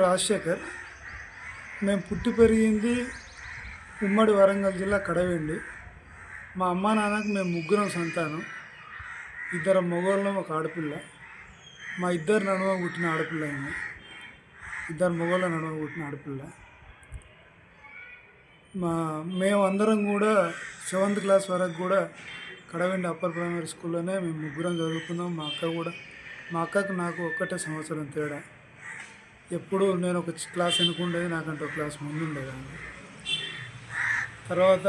రాజశేఖర్ మేము పుట్టి పెరిగింది ఉమ్మడి వరంగల్ జిల్లా కడవేండి. మా అమ్మ నాన్నకు మేము ముగ్గురం సంతానం. ఇద్దరు మగవాళ్ళం ఒక ఆడపిల్ల. మా ఇద్దరు నడుమ పుట్టిన ఆడపిల్ల అయినా ఇద్దరు మగవాళ్ళ నడుమ పుట్టిన ఆడపిల్ల. మా మేమందరం కూడా సెవెంత్ క్లాస్ వరకు కూడా కడవెండి అప్పర్ ప్రైమరీ స్కూల్లోనే మేము ముగ్గురం చదువుకున్నాం. మా అక్క కూడా మా అక్కకు నాకు ఒక్కటే సంవత్సరం తేడా. ఎప్పుడు నేను ఒక క్లాస్ ఎన్నుకుండేది నాకంటే ఒక క్లాస్ ముందు ఉండేదాన్ని తర్వాత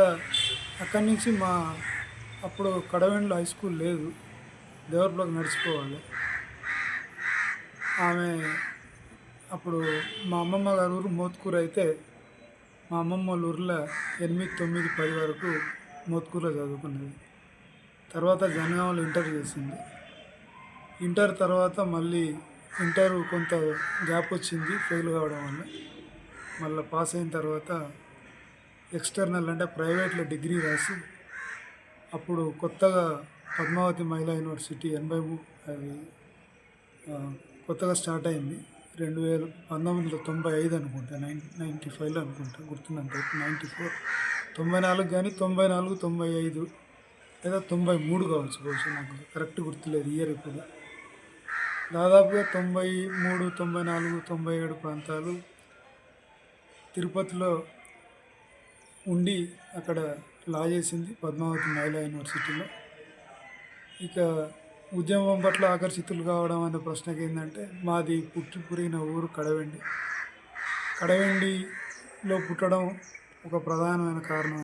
అక్కడి నుంచి మా అప్పుడు కడవెండ్ల హై స్కూల్ లేదు. దేవరపులోకి నడిచిపోవాలి ఆమె అప్పుడు మా అమ్మమ్మ గారి ఊరు మోత్కూరు అయితే మా అమ్మమ్మ వాళ్ళ ఊర్లో ఎనిమిది తొమ్మిది పది వరకు మోత్కూరులో చదువుకున్నది. తర్వాత జనగాంలో ఇంటర్ చేసింది. ఇంటర్ తర్వాత మళ్ళీ ఇంటర్ కొంత గ్యాప్ వచ్చింది ఫెయిల్ కావడం వల్ల. మళ్ళీ పాస్ అయిన తర్వాత ఎక్స్టర్నల్ అంటే ప్రైవేట్లో డిగ్రీ రాసి అప్పుడు కొత్తగా పద్మావతి మహిళా యూనివర్సిటీ ఎనభై అది కొత్తగా స్టార్ట్ అయింది. రెండు వేల పంతొమ్మిది వందల తొంభై ఐదు అనుకుంటా నైన్ నైంటీ ఫైవ్లో అనుకుంటా గుర్తున్నంత నైంటీ ఫోర్. తొంభై నాలుగు కానీ తొంభై నాలుగు తొంభై ఐదు లేదా తొంభై మూడు కావచ్చు బహుశా నాకు కరెక్ట్ గుర్తులేదు ఇయర్ ఇప్పుడు దాదాపుగా తొంభై మూడు తొంభై నాలుగు తొంభై ఏడు ప్రాంతాలు తిరుపతిలో ఉండి అక్కడ లా చేసింది పద్మావతి మహిళా యూనివర్సిటీలో. ఇక ఉద్యమం పట్ల ఆకర్షితులు కావడం అనే ప్రశ్నకి ఏంటంటే మాది పుట్టి పురిగిన ఊరు కడవెండి. కడవెండిలో పుట్టడం ఒక ప్రధానమైన కారణం.